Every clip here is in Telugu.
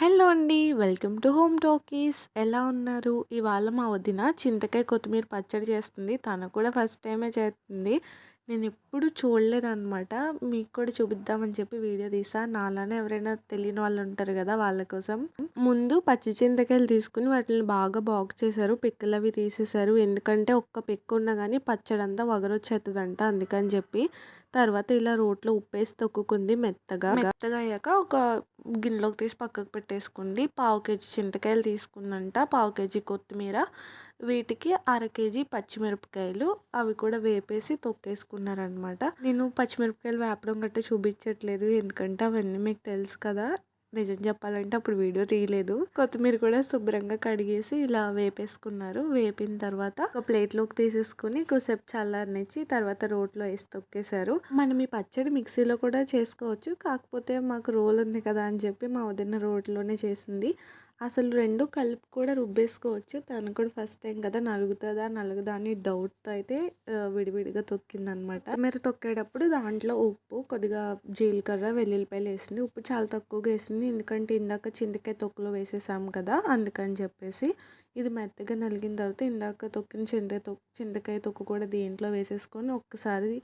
హలో అండి. Welcome to Home Talkies. ఎలా ఉన్నారు? ఇవాళ మా వదిన చింతకాయ కొత్తిమీర పచ్చడి చేస్తుంది. తను కూడా ఫస్ట్ టైమే చేస్తుంది. నేను ఎప్పుడు చూడలేదన్నమాట. మీకు కూడా చూపిద్దామని చెప్పి వీడియో తీసా. నాలానే ఎవరైనా తెలియని వాళ్ళు ఉంటారు కదా వాళ్ళ కోసం. ముందు పచ్చి చింతకాయలు తీసుకుని వాటిని బాగా బాగు చేశారు. పిక్కలు అవి తీసేశారు. ఎందుకంటే ఒక్క పిక్క ఉన్నా కానీ పచ్చడి అంతా వగరొచ్చేస్తుందంట అందుకని చెప్పి. తర్వాత ఇలా రోట్లో ఉప్పేసి తొక్కుకుంది మెత్తగా. మెత్తగా అయ్యాక ఒక గిన్నెలోకి తీసి పక్కకు పెట్టేసుకుంది. పావు కేజీ చింతకాయలు తీసుకుందంట. పావు కేజీ కొత్తిమీర వీటికి అర కేజీ పచ్చిమిరపకాయలు. అవి కూడా వేపేసి తొక్కేసుకున్నారనమాట నేను పచ్చిమిరపకాయలు వేపడం గట్ట చూపించట్లేదు. ఎందుకంటే అవన్నీ మీకు తెలుసు కదా. నిజం చెప్పాలంటే అప్పుడు వీడియో తీయలేదు. కొత్తిమీర కూడా శుభ్రంగా కడిగేసి ఇలా వేపేసుకున్నారు. వేపిన తర్వాత ఒక ప్లేట్లోకి తీసేసుకుని కొద్దిసేపు చల్లారనిచ్చి తర్వాత రోట్లో వేసి తొక్కేశారు. మనం ఈ పచ్చడి మిక్సీలో కూడా చేసుకోవచ్చు. కాకపోతే మాకు రోల్ ఉంది కదా అని చెప్పి మా వదిన రోట్లోనే చేసింది. అసలు రెండు కలిపి కూడా రుబ్బేసుకోవచ్చు. తను కూడా ఫస్ట్ టైం కదా నలుగుతుందా నలుగుదా అని డౌట్తో అయితే విడివిడిగా తొక్కిందనమాట. మీరు తొక్కేటప్పుడు దాంట్లో ఉప్పు కొద్దిగా జీలకర్ర వెల్లుల్లిపాయలు వేసింది. ఉప్పు చాలా తక్కువగా వేసింది. ఎందుకంటే ఇందాక చింతకాయ తొక్కులో వేసేసాం కదా అందుకని చెప్పేసి ఇది మెత్తగా నలిగిన తర్వాత ఇందాక తొక్కిన చింత తొక్కు చింతకాయ తొక్కు కూడా దీంట్లో వేసేసుకొని ఒక్కసారి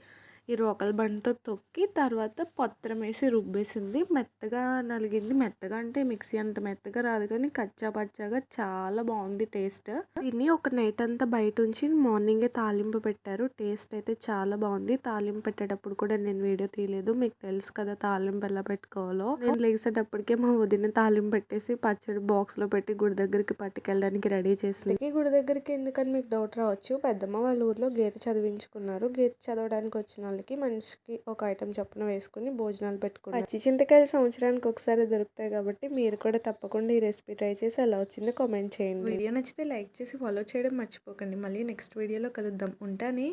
ఈ రోకల బండితో తొక్కి తర్వాత పత్రం వేసి రుబ్బేసింది. మెత్తగా నలిగింది. మెత్తగా అంటే మిక్సీ అంత మెత్తగా రాదు కానీ కచ్చా పచ్చాగా చాలా బాగుంది టేస్ట్. దీన్ని ఒక నైట్ అంతా బయట ఉంచి మార్నింగే తాలింపు పెట్టారు. టేస్ట్ అయితే చాలా బాగుంది. తాలింపు పెట్టేటప్పుడు కూడా నేను వీడియో తీయలేదు. మీకు తెలుసు కదా తాలింపు ఎలా పెట్టుకోవాలో. నేను లేచేటప్పటికే మా వదిన తాలింపు పెట్టేసి పచ్చడి బాక్స్లో పెట్టి గుడి దగ్గరికి పట్టుకెళ్ళడానికి రెడీ చేసింది. ఈ గుడి దగ్గరికి ఎందుకని మీకు డౌట్ రావచ్చు? పెద్దమ్మ వాళ్ళ ఊర్లో గీత చదివించుకున్నారు. గీత చదవడానికి వచ్చిన వాళ్ళకి మనిషికి ఒక ఐటెం చొప్పున వేసుకుని భోజనాలు పెట్టుకున్నారు పచ్చి చింతకాయలు సంవత్సరానికి ఒకసారి దొరుకుతాయి కాబట్టి మీరు కూడా తప్పకుండా ఈ రెసిపీ ట్రై చేసి ఎలా వచ్చిందో కామెంట్ చేయండి. వీడియో నచ్చితే లైక్ చేసి ఫాలో చేయడం మర్చిపోకండి. మళ్ళీ నెక్స్ట్ వీడియోలో కలుద్దాం. ఉంటానే?